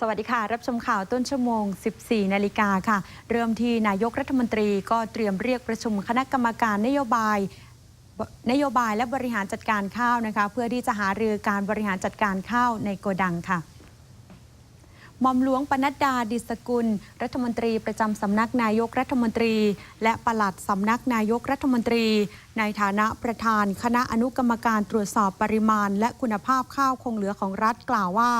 สวัสดีค่ะ รับชมข่าวต้นชั่วโมง 14 นาฬิกาค่ะ เริ่มที่นายกรัฐมนตรีก็เตรียมเรียกประชุมคณะกรรมการนโยบาย นโยบายและบริหารจัดการข้าวนะคะ เพื่อที่จะหารือการบริหารจัดการข้าวในโกดังค่ะมอมหลวงปนัดดาดิสกุล รัฐมนตรีประจำสำนักนายกรัฐมนตรี และปลัดสำนักนายกรัฐมนตรี ในฐานะประธาน คณะอนุกรรมการตรวจสอบปริมาณ และคุณภาพข้าวคงเหลือของรัฐกล่าวว่า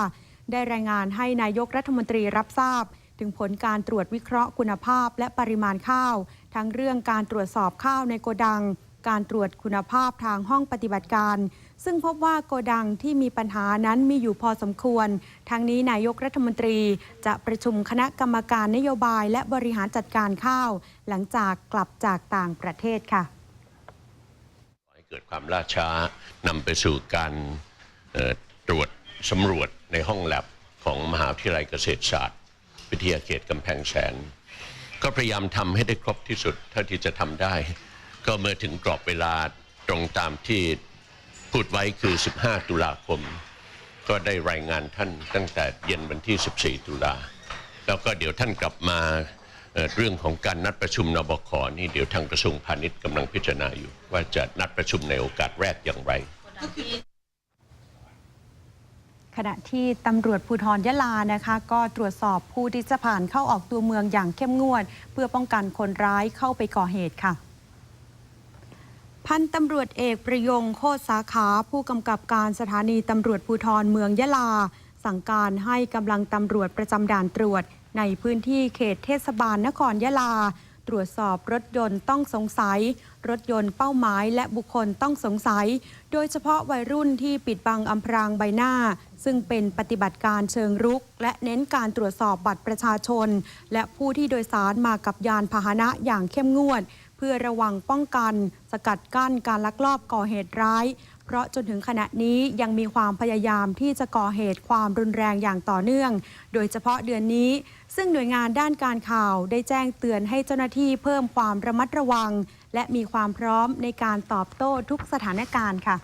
ได้รายงานให้นายกรัฐมนตรีรับทราบ ถึงผลการตรวจวิเคราะห์คุณภาพและปริมาณข้าว ทั้งเรื่องการตรวจสอบข้าวในโกดัง การตรวจคุณภาพทางห้องปฏิบัติการ ซึ่งพบว่าโกดังที่มีปัญหานั้นมีอยู่พอสมควร ทั้งนี้นายกรัฐมนตรีจะประชุมคณะกรรมการนโยบายและบริหารจัดการข้าว หลังจากกลับจากต่างประเทศค่ะให้เกิดความล่าช้านำไปสู่การตรวจ สำรวจในห้องแลบของมหาวิทยาลัยเกษตรศาสตร์ วิทยาเขตกำแพงแสน ก็พยายามทำให้ได้ครบที่สุด เท่าที่จะทำได้ ก็เมื่อถึงกรอบเวลาตรงตามที่พูดไว้คือ 15 ตุลาคม ก็ได้รายงานท่านตั้งแต่เย็นวันที่ 14 ตุลา แล้วก็เดี๋ยวท่านกลับมาเเรื่องของการนัดประชุมนบคนี่เดี๋ยวทางกระทรวงพาณิชย์กำลังพิจารณาอยู่ ว่าจะนัดประชุมในโอกาสแรกอย่างไร ขณะที่ตำรวจภูธรยะลานะคะ ก็ตรวจสอบผู้ที่จะผ่านเข้าออกตัวเมืองอย่างเข้มงวด เพื่อป้องกันคนร้ายเข้าไปก่อเหตุค่ะ พันตำรวจเอกประยงโคตรสาขาผู้กำกับการสถานีตำรวจภูธรเมืองยะลา สั่งการให้กำลังตำรวจประจำด่านตรวจ ในพื้นที่เขตเทศบาลนครยะลา ตรวจสอบรถยนต์ต้องสงสัย รถยนต์เป้าหมายและบุคคลต้องสงสัย โดยเฉพาะวัยรุ่นที่ปิดบังอำพรางใบหน้า ซึ่งเป็นปฏิบัติการเชิงรุก และเน้นการตรวจสอบบัตรประชาชน และผู้ที่โดยสารมากับยานพาหนะอย่างเข้มงวด เพื่อระวังป้องกัน สกัดกั้นการลักลอบก่อเหตุร้าย เพราะจนถึงขณะนี้ยังมีความพยายามที่จะก่อเหตุความรุนแรงอย่างต่อเนื่อง โดยเฉพาะเดือนนี้ ซึ่งหน่วยงานด้านการข่าวได้แจ้งเตือนให้เจ้าหน้าที่เพิ่มความระมัดระวัง และมีความพร้อมในการตอบโต้ทุกสถานการณ์ค่ะ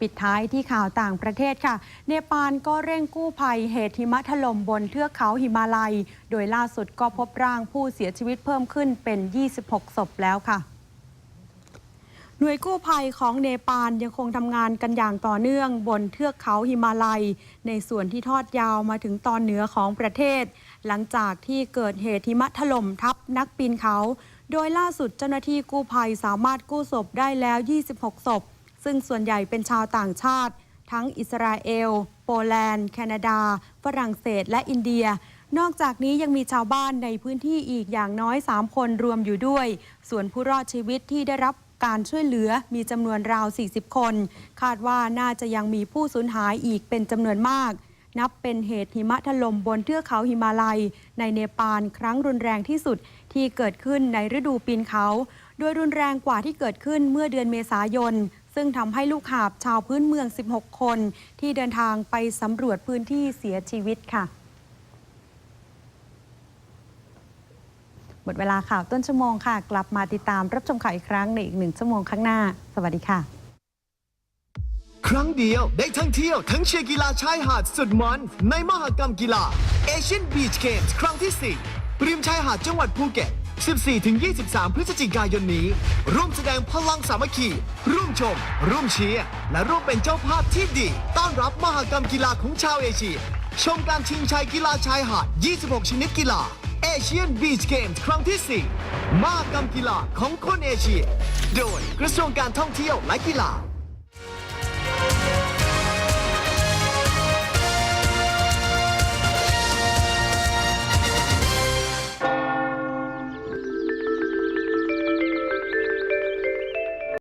ปิดท้ายที่ข่าวต่างประเทศค่ะ เนปาลก็เร่งกู้ภัยเหตุหิมะถล่มบนเทือกเขาหิมาลัย โดยล่าสุดก็พบร่างผู้เสียชีวิตเพิ่มขึ้นเป็น 26 ศพแล้วค่ะ หน่วยกู้ภัยของเนปาลยังคงทำงานกันอย่างต่อเนื่องบนเทือกเขาหิมาลัย ในส่วนที่ทอดยาวมาถึงตอนเหนือของประเทศ หลังจากที่เกิดเหตุหิมะถล่มทับนักปีนเขา โดยล่าสุดเจ้าหน้าที่กู้ภัยสามารถกู้ศพได้แล้ว 26 ศพ ซึ่งส่วนใหญ่เป็นชาวต่างชาติ ทั้งอิสราเอล โปแลนด์ แคนาดา ฝรั่งเศส และอินเดียนอกจากนี้ยังมีชาวบ้านในพื้นที่อีกอย่างน้อย 3 คนรวมอยู่ด้วย ส่วนผู้รอดชีวิตที่ได้รับ การช่วยเหลือมีจำนวนราว 40 คน คาดว่าน่าจะยังมีผู้สูญหายอีกเป็นจำนวนมาก นับเป็นเหตุหิมะถล่มบนเทือกเขาหิมาลัย ในเนปาลครั้งรุนแรงที่สุดที่เกิดขึ้นในฤดูปีนเขา โดยรุนแรงกว่าที่เกิดขึ้นเมื่อเดือนเมษายน ซึ่งทำให้ลูกหาบชาวพื้นเมือง 16 คน ที่เดินทางไปสำรวจพื้นที่เสียชีวิตค่ะ หมดเวลาข่าวต้นชั่วโมงค่ะ กลับมาติดตามรับชมข่าวอีกครั้งในอีกหนึ่งชั่วโมงข้างหน้า สวัสดีค่ะ ครั้งเดียวได้ทั้งเที่ยวทั้งเชียร์กีฬาชายหาดสุดมันในมหกรรมกีฬา Asian Beach Games ครั้งที่ 4 ริมชายหาดจังหวัดภูเก็ต 14-23 พฤศจิกายนนี้ ร่วมแสดงพลังสามัคคี ร่วมชม ร่วมเชียร์และร่วมเป็นเจ้าภาพที่ดี ต้อนรับมหกรรมกีฬาของชาวเอเชีย ชมการชิงชัยกีฬาชายหาด 26 ชนิดกีฬา เอเชียนบีชเกมส์ครั้งที่ 4 มากรรมกีฬาของคนเอเชีย โดยกระทรวงการท่องเที่ยวและกีฬา